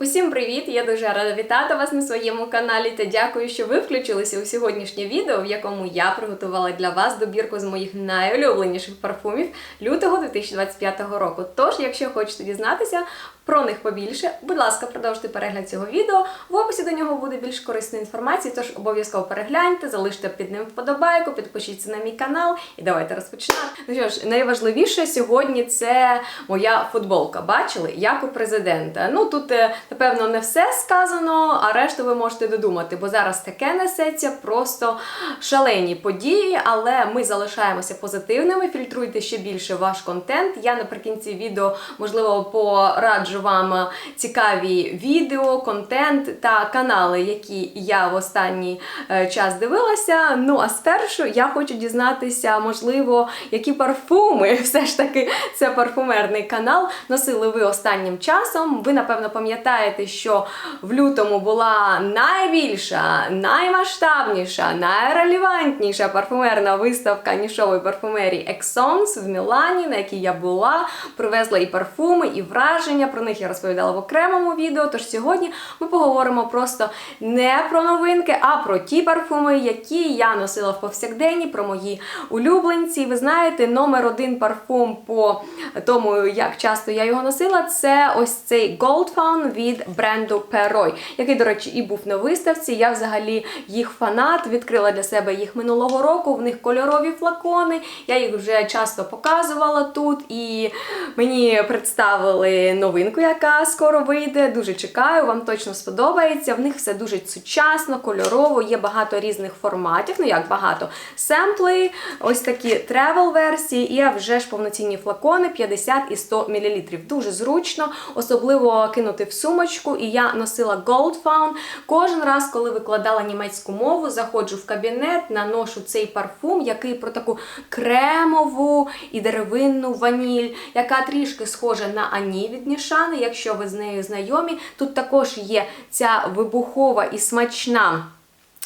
Усім привіт! Я дуже рада вітати вас на своєму каналі та дякую, що ви включилися у сьогоднішнє відео, в якому я приготувала для вас добірку з моїх найулюбленіших парфумів лютого 2025 року. Тож, якщо хочете дізнатися про них побільше, будь ласка, продовжуйте перегляд цього відео. В описі до нього буде більш корисної інформації, тож обов'язково перегляньте, залиште під ним вподобайку, підпишіться на мій канал і давайте розпочинати. Ну що ж, найважливіше сьогодні це моя футболка. Бачили, як у президента. Ну тут, е, напевно, не все сказано, а решту ви можете додумати, бо зараз таке несеться просто шалені події, але ми залишаємося позитивними. Фільтруйте ще більше ваш контент. Я наприкінці відео, можливо, пораджу вам цікаві відео, контент та канали, які я в останній е, час дивилася. Ну а спершу я хочу дізнатися, можливо, які парфуми все ж таки це парфумерний канал. Носили ви останнім часом. Ви напевно пам'ятаєте, що в лютому була найбільша, наймасштабніша, найрелевантніша парфумерна виставка нішової парфумерії Exons в Мілані, на якій я була, привезла і парфуми, і враження. Про них я розповідала в окремому відео. Тож сьогодні ми поговоримо просто не про новинки, а про ті парфуми, які я носила в повсякденні, про мої улюбленці. Ви знаєте, номер один парфум по тому, як часто я його носила, це ось цей Gold Fawn від бренду Perroy, який, до речі, і був на виставці. Я взагалі їх фанат, відкрила для себе їх минулого року. В них кольорові флакони. Я їх вже часто показувала тут, і мені представили новинку, яка скоро вийде. Дуже чекаю, вам точно сподобається. В них все дуже сучасно, кольорово, є багато різних форматів. Ну як багато семпли, ось такі тревел версії, і вже ж повноцінні флакони 50 і 100 мл. Дуже зручно, особливо кинути в сумочку. І я носила Gold Fawn. Кожен раз, коли викладала німецьку мову, заходжу в кабінет, наношу цей парфум, який про таку кремову і деревинну ваніль, яка трішки схожа на Ані від Нішани, якщо ви з нею знайомі. Тут також є ця вибухова і смачна.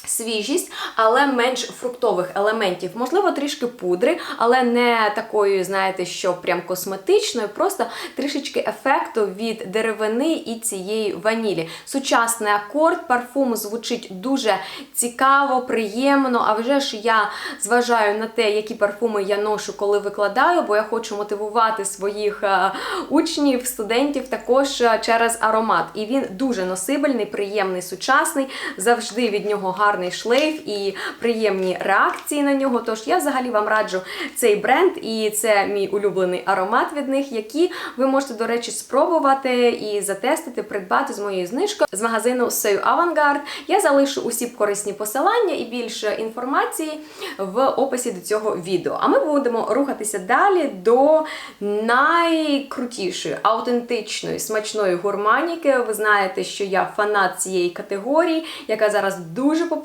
Свіжість, але менш фруктових елементів. Можливо, трішки пудри, але не такої, знаєте, що прям косметичної, просто трішечки ефекту від деревини і цієї ванілі. Сучасний акорд парфуму звучить дуже цікаво, приємно. А вже ж я зважаю на те, які парфуми я ношу, коли викладаю, бо я хочу мотивувати своїх е, учнів, студентів також е, через аромат. І він дуже носибельний, приємний, сучасний, завжди від нього гарний гарний шлейф і приємні реакції на нього. Тож я взагалі вам раджу цей бренд, і це мій улюблений аромат від них, які ви можете, до речі, спробувати і затестити, придбати з моєю знижкою з магазину Seu Avantgarde. Я залишу усі корисні посилання і більше інформації в описі до цього відео. А ми будемо рухатися далі до найкрутішої, аутентичної, смачної гурманіки. Ви знаєте, що я фанат цієї категорії, яка зараз дуже популярна.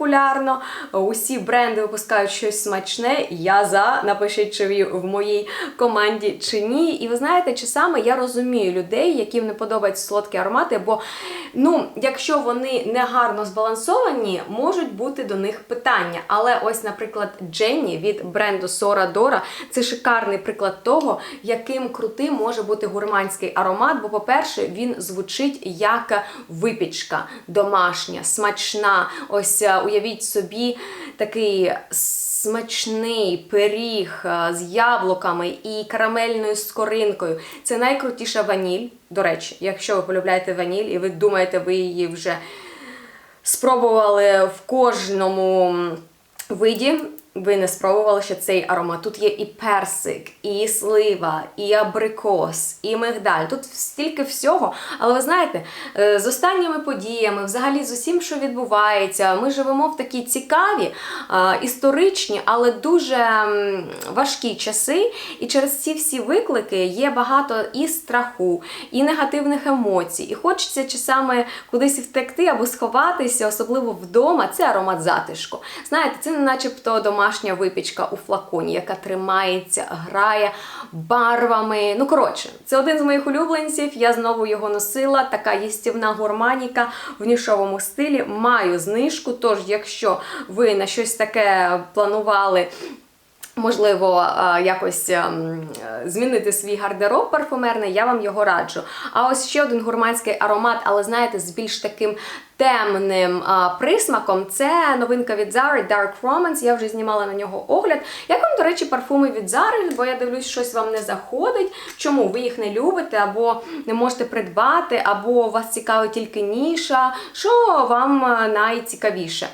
Усі бренди випускають щось смачне. Я за напишіть, чи ви в моїй команді чи ні. І ви знаєте, чи саме я розумію людей, яким не подобаються солодкі аромати, бо ну, якщо вони не гарно збалансовані, можуть бути до них питання. Але ось, наприклад, Дженні від бренду Sora Dora це шикарний приклад того, яким крутим може бути гурманський аромат. Бо, по-перше, він звучить як випічка домашня, смачна. Ось е, уявіть собі такий смачний пиріг е, з яблуками і карамельною скоринкою. Це найкрутіша ваніль. До речі, якщо ви полюбляєте ваніль і ви думаєте, ви її вже спробували в кожному виді. Ви не спробували ще цей аромат. Тут є і персик, і слива, і абрикос, і мигдаль. Тут стільки всього. Але ви знаєте, е, з останніми подіями, взагалі з усім, що відбувається, ми живемо в такі цікаві, історичні, але дуже важкі часи. І через ці всі виклики є багато і страху, і негативних емоцій. І хочеться часами кудись втекти або сховатися, особливо вдома. Це аромат затишку. Знаєте, це не начебто дома домашня випічка у флаконі, яка тримається, грає барвами. Ну, коротше, це один з моїх улюбленців. Я знову його носила. Така їстівна гурманіка в нішовому стилі. Маю знижку. Тож, якщо ви на щось таке планували Можливо, е, якось ем, е, змінити свій гардероб парфумерний, я вам його раджу. А ось ще один гурманський аромат, але знаєте, з більш таким темним а, присмаком. Це новинка від Zara Dark Romance. Я вже знімала на нього огляд. Як вам, до речі, парфуми від Zara, бо я дивлюсь, щось вам не заходить. Чому ви їх не любите, або не можете придбати, або вас цікавить тільки ніша. Що вам найцікавіше?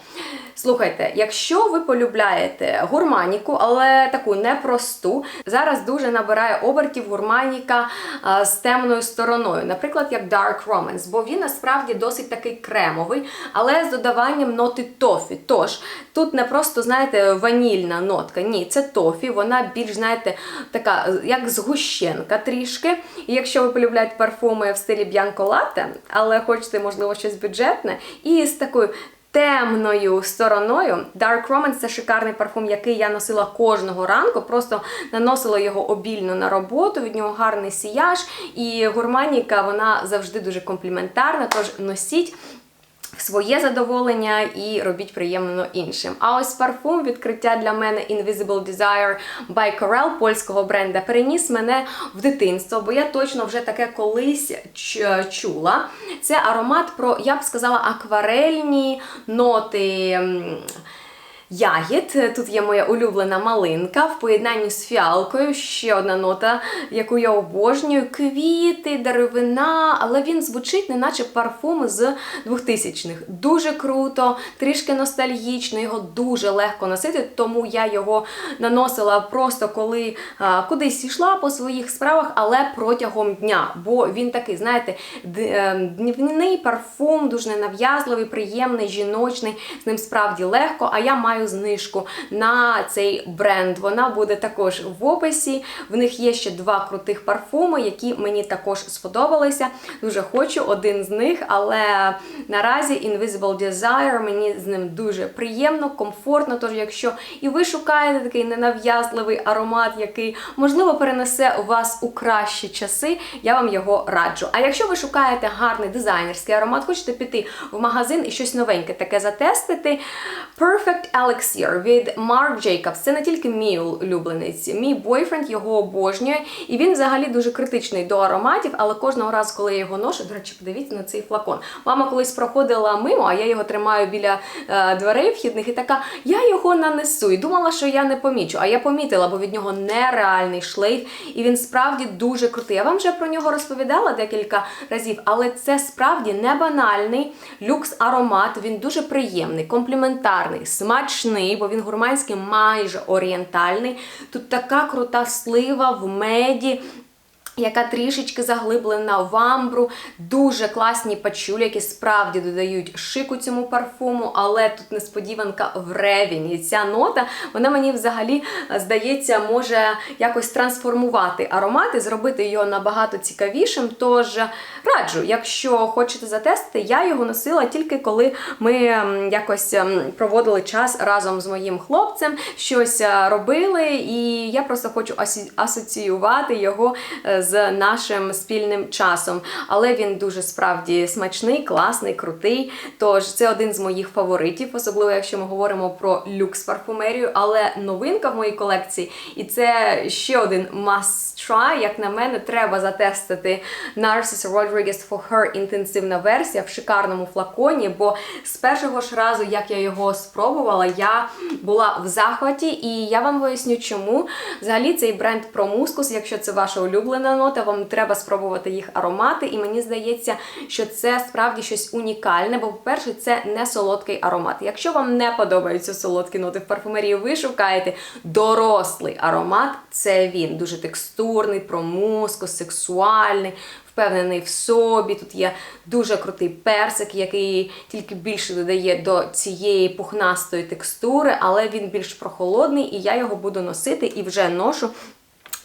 Слухайте, якщо ви полюбляєте гурманіку, але таку непросту, зараз дуже набирає обертів гурманіка а, з темною стороною, наприклад, як Dark Romance, бо він насправді досить такий кремовий, але з додаванням ноти тофі. Тож тут не просто, знаєте, ванільна нотка, ні, це тофі, вона більш, знаєте, така, як згущенка трішки. І якщо ви полюбляєте парфуми в стилі Latte, але хочете, можливо, щось бюджетне, і з такою темною стороною. Dark Romance це шикарний парфум, який я носила кожного ранку. Просто наносила його обільно на роботу. Від нього гарний сіяж. І гурманіка вона завжди дуже компліментарна. Тож носіть. Своє задоволення і робіть приємно іншим. А ось парфум відкриття для мене Invisible Desire by Corel польського бренда переніс мене в дитинство, бо я точно вже таке колись чула. Це аромат про, я б сказала, акварельні ноти. Ягід, тут є моя улюблена малинка в поєднанні з фіалкою, ще одна нота, яку я обожнюю. Квіти, деревина, але він звучить, неначе парфум з 2000-х. Дуже круто, трішки ностальгічно, його дуже легко носити, тому я його наносила просто коли а, кудись йшла по своїх справах, але протягом дня. Бо він такий, знаєте, е, днівний парфум, дуже ненав'язливий, приємний, жіночний, з ним справді легко. А я маю знижку на цей бренд. Вона буде також в описі. В них є ще два крутих парфуми, які мені також сподобалися. Дуже хочу один з них, але наразі Invisible Desire мені з ним дуже приємно, комфортно. Тож, якщо і ви шукаєте такий ненав'язливий аромат, який, можливо, перенесе вас у кращі часи, я вам його раджу. А якщо ви шукаєте гарний дизайнерський аромат, хочете піти в магазин і щось новеньке таке затестити, Perfect Elixir від Marc Jacobs. Це не тільки мій улюбленець, мій бойфренд його обожнює, і він взагалі дуже критичний до ароматів, але кожного разу, коли я його ношу, до речі, подивіться на цей флакон. Мама колись проходила мимо, а я його тримаю біля е, дверей вхідних, і така, я його нанесу. І думала, що я не помічу. А я помітила, бо від нього нереальний шлейф, і він справді дуже крутий. Я вам вже про нього розповідала декілька разів, але це справді не банальний люкс-аромат. Він дуже приємний, компліментарний, смачний, бо він гурманський, майже орієнтальний. Тут така крута слива в меді яка трішечки заглиблена в амбру, дуже класні пачулі, які справді додають шику цьому парфуму, але тут несподіванка в ревені. Ця нота, вона мені взагалі, здається, може якось трансформувати аромат і зробити його набагато цікавішим. Тож раджу, якщо хочете затестити, я його носила тільки коли ми якось проводили час разом з моїм хлопцем, щось робили, і я просто хочу асоціювати його з з нашим спільним часом. Але він дуже справді смачний, класний, крутий. Тож це один з моїх фаворитів, особливо якщо ми говоримо про люкс парфумерію. Але новинка в моїй колекції, і це ще один must try, як на мене, треба затестити Narcissus Rodriguez for Her інтенсивна версія в шикарному флаконі. Бо з першого ж разу, як я його спробувала, я була в захваті, і я вам поясню, чому. Взагалі цей бренд про мускус, якщо це ваша улюблена нота, вам треба спробувати їх аромати. І мені здається, що це справді щось унікальне, бо, по-перше, це не солодкий аромат. Якщо вам не подобаються солодкі ноти в парфумерії, ви шукаєте дорослий аромат, це він. Дуже текстурний, промускус, сексуальний. Впевнений в собі, тут є дуже крутий персик, який тільки більше додає до цієї пухнастої текстури, але він більш прохолодний, і я його буду носити і вже ношу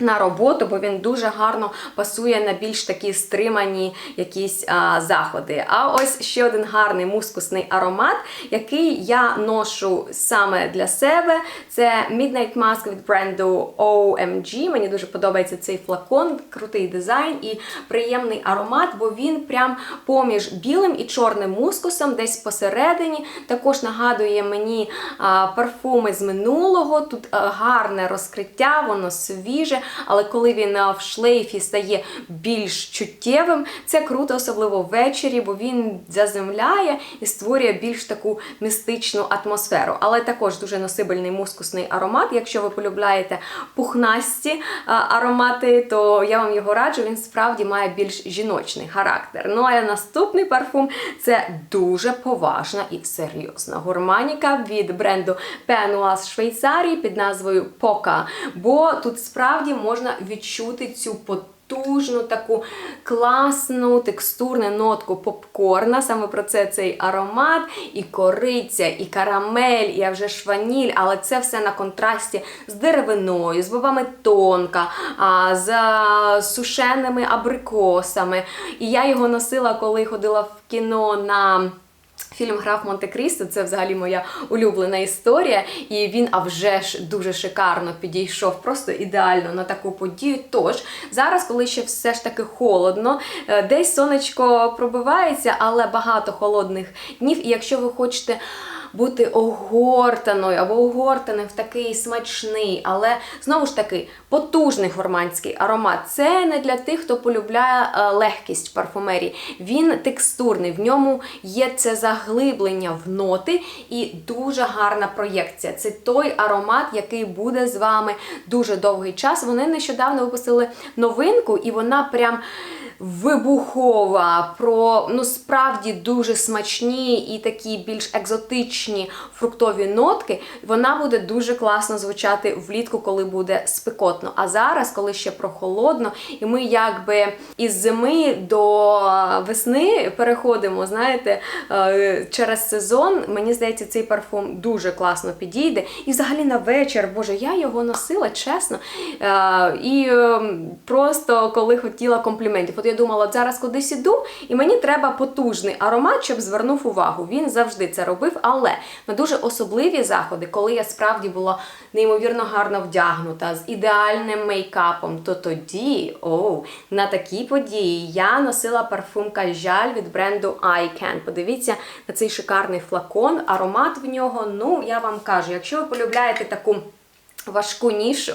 на роботу, бо він дуже гарно пасує на більш такі стримані якісь а, заходи. А ось ще один гарний мускусний аромат, який я ношу саме для себе. Це Midnight Mask від бренду OMG. Мені дуже подобається цей флакон, крутий дизайн і приємний аромат, бо він прям поміж білим і чорним мускусом, десь посередині. Також нагадує мені а, парфуми з минулого. Тут а, гарне розкриття, воно свіже але коли він в шлейфі стає більш чуттєвим, це круто, особливо ввечері, бо він заземляє і створює більш таку містичну атмосферу. Але також дуже носибельний мускусний аромат. Якщо ви полюбляєте пухнасті аромати, то я вам його раджу, він справді має більш жіночний характер. Ну а наступний парфум це дуже поважна і серйозна гурманіка від бренду Penua з Швейцарії під назвою Пока. Бо тут справді можна відчути цю потужну, таку класну текстурну нотку попкорна. Саме про це цей аромат, і кориця, і карамель, і вже ж ваніль, але це все на контрасті з деревиною, з бобами тонка, з сушеними абрикосами. І я його носила, коли ходила в кіно на. Фільм Граф Монте-Крісто це взагалі моя улюблена історія, і він а вже ж дуже шикарно підійшов, просто ідеально на таку подію. Тож зараз, коли ще все ж таки холодно, е, десь сонечко пробивається, але багато холодних днів. І якщо ви хочете бути огортаною або огортаним в такий смачний, але знову ж таки потужний гурманський аромат. Це не для тих, хто полюбляє е, легкість парфумерії. Він текстурний, в ньому є це заглиблення в ноти і дуже гарна проєкція. Це той аромат, який буде з вами дуже довгий час. Вони нещодавно випустили новинку, і вона прям вибухова, про ну справді дуже смачні і такі більш екзотичні фруктові нотки, вона буде дуже класно звучати влітку, коли буде спекотно. А зараз, коли ще прохолодно, і ми якби із зими до весни переходимо, знаєте, е, через сезон, мені здається, цей парфум дуже класно підійде. І взагалі на вечір, боже, я його носила, чесно. Е, і ем, просто коли хотіла компліментів. Я думала, зараз кудись іду, і мені треба потужний аромат, щоб звернув увагу. Він завжди це робив, але на дуже особливі заходи, коли я справді була неймовірно гарно вдягнута, з ідеальним мейкапом, то тоді, оу, на такій події я носила парфум Кajal від бренду iCan. Подивіться на цей шикарний флакон, аромат в нього. Ну, я вам кажу, якщо ви полюбляєте таку важку нішу,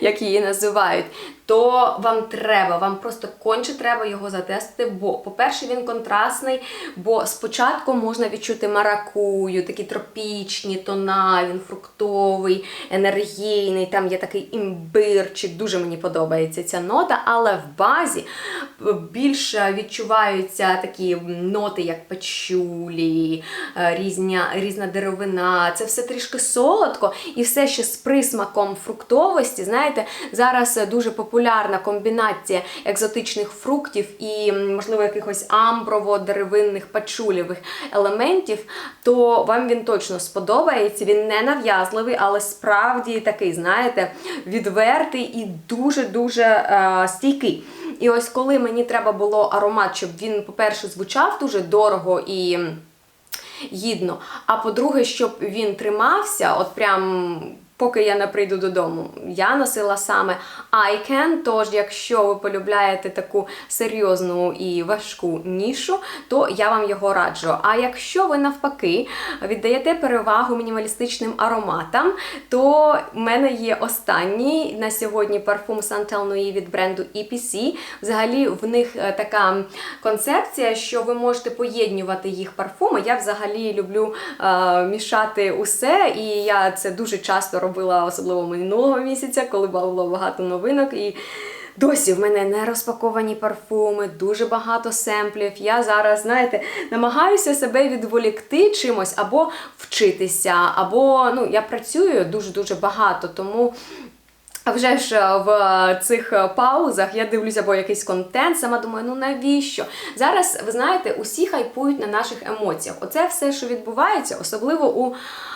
як її називають, то вам треба, вам просто конче треба його затестити. Бо, по-перше, він контрастний, бо спочатку можна відчути маракую, такі тропічні тона, він фруктовий, енергійний, там є такий імбирчик, дуже мені подобається ця нота, але в базі більше відчуваються такі ноти, як печулі, е, різня, різна деревина. Це все трішки солодко і все ще з присмаком фруктовості. Знаєте, зараз дуже популярно популярна комбінація екзотичних фруктів і, можливо, якихось амброво-деревинних пачулєвих елементів, то вам він точно сподобається. Він не нав'язливий, але справді такий, знаєте, відвертий і дуже-дуже е, стійкий. І ось коли мені треба було аромат, щоб він, по-перше, звучав дуже дорого і гідно, а по-друге, щоб він тримався, от прям поки я не прийду додому. Я носила саме Icon, тож, якщо ви полюбляєте таку серйозну і важку нішу, то я вам його раджу. А якщо ви навпаки віддаєте перевагу мінімалістичним ароматам, то в мене є останній на сьогодні парфум Santel Nui від бренду EPC. Взагалі, в них е, така концепція, що ви можете поєднувати їх парфуми. Я взагалі люблю е, мішати усе, і я це дуже часто роблю робила особливо минулого місяця, коли було багато новинок. І досі в мене не розпаковані парфуми, дуже багато семплів. Я зараз, знаєте, намагаюся себе відволікти чимось або вчитися, або ну, я працюю дуже-дуже багато, тому А вже ж е, в цих е, паузах я дивлюся або якийсь контент, сама думаю, ну навіщо? Зараз, ви знаєте, усі хайпують на наших емоціях. Оце все, що відбувається, особливо у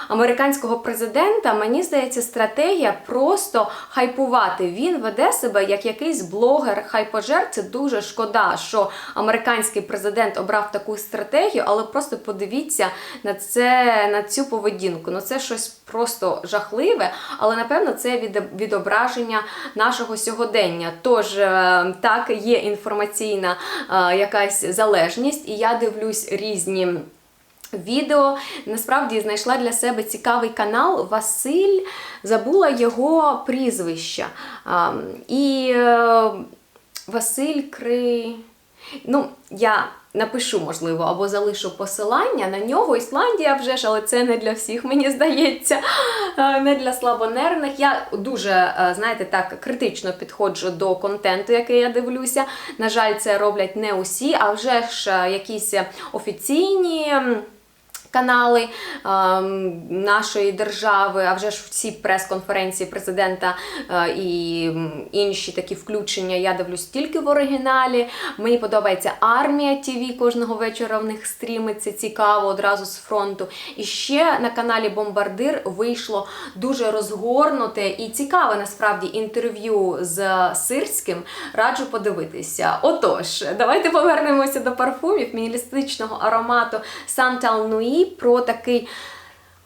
американського президента, мені здається, стратегія просто хайпувати. Він веде себе як якийсь блогер, хайпожер. Це дуже шкода, що американський президент обрав таку стратегію, але просто подивіться на це, на цю поведінку. Ну це щось просто жахливе, але напевно це від, відображення нашого сьогодення. Тож е, так є інформаційна е, якась залежність, і я дивлюсь різні. Відео насправді знайшла для себе цікавий канал Василь, забула його прізвище. І е, Василь Кри. Ну, я напишу, можливо, або залишу посилання на нього. Ісландія вже ж, але це не для всіх, мені здається, е, не для слабонервних. Я дуже, е, знаєте, так критично підходжу до контенту, який я дивлюся. На жаль, це роблять не усі, а вже ж е, якісь офіційні. Канали ем, нашої держави, а вже ж всі прес-конференції президента е, і інші такі включення я дивлюсь тільки в оригіналі. Мені подобається армія ТВ кожного вечора в них стріми. Це цікаво одразу з фронту. І ще на каналі Бомбардир вийшло дуже розгорнуте і цікаве насправді інтерв'ю з Сирським. Раджу подивитися. Отож, давайте повернемося до парфумів мінімалістичного аромату Santal Nui про такий.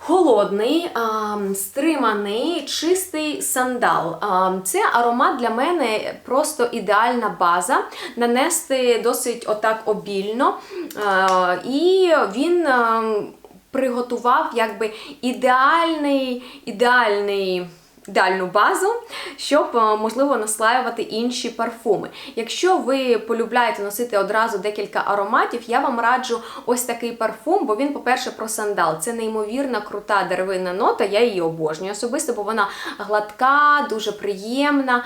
Холодний, а, стриманий, чистий сандал. А, Це аромат для мене просто ідеальна база. Нанести досить отак обільно. А, І він а, приготував якби ідеальний, ідеальний. Ідеальну базу, щоб е, можливо наслаювати інші парфуми. Якщо ви полюбляєте носити одразу декілька ароматів, я вам раджу ось такий парфум, бо він, по-перше, про сандал. Це неймовірна крута деревинна нота. Я її обожнюю особисто, бо вона гладка, дуже приємна,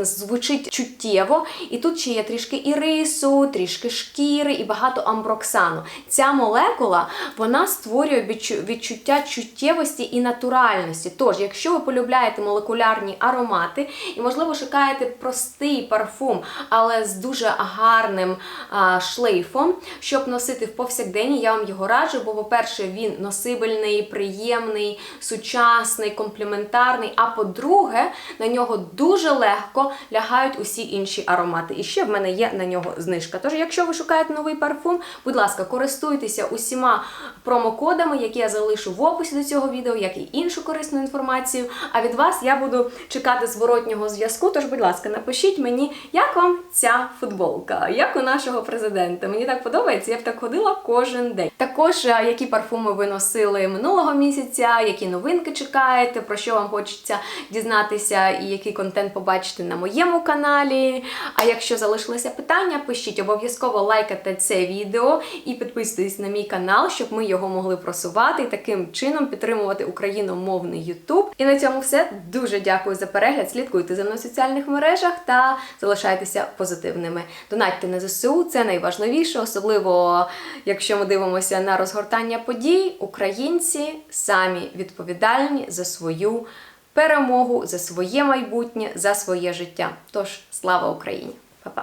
звучить чуттєво. І тут ще є трішки ірису, трішки шкіри і багато амброксану. Ця молекула вона створює відчуття чуттєвості і натуральності. Тож, якщо ви полюбляєте молекулярні аромати і, можливо, шукаєте простий парфум, але з дуже гарним а, шлейфом, щоб носити в повсякденні, я вам його раджу, бо, по-перше, він носибельний, приємний, сучасний, компліментарний. А по-друге, на нього дуже легко лягають усі інші аромати. І ще в мене є на нього знижка. Тож, якщо ви шукаєте новий парфум, будь ласка, користуйтеся усіма промокодами, які я залишу в описі до цього відео, як і іншу корисну інформацію. А від вас я буду чекати зворотнього зв'язку. Тож, будь ласка, напишіть мені, як вам ця футболка, як у нашого президента. Мені так подобається, я б так ходила кожен день. Також, е, які парфуми ви носили минулого місяця, які новинки чекаєте, про що вам хочеться дізнатися і який контент побачити на моєму каналі. А якщо залишилися питання, пишіть обов'язково лайкайте це відео і підписуйтесь на мій канал, щоб ми його могли просувати і таким чином підтримувати україномовний YouTube. І на цьому все. Дуже дякую за перегляд. Слідкуйте за мною в соціальних мережах та залишайтеся позитивними. Донатьте на ЗСУ, це найважливіше, особливо якщо ми дивимося на розгортання подій. Українці самі відповідальні за свою перемогу, за своє майбутнє, за своє життя. Тож слава Україні! Па-па!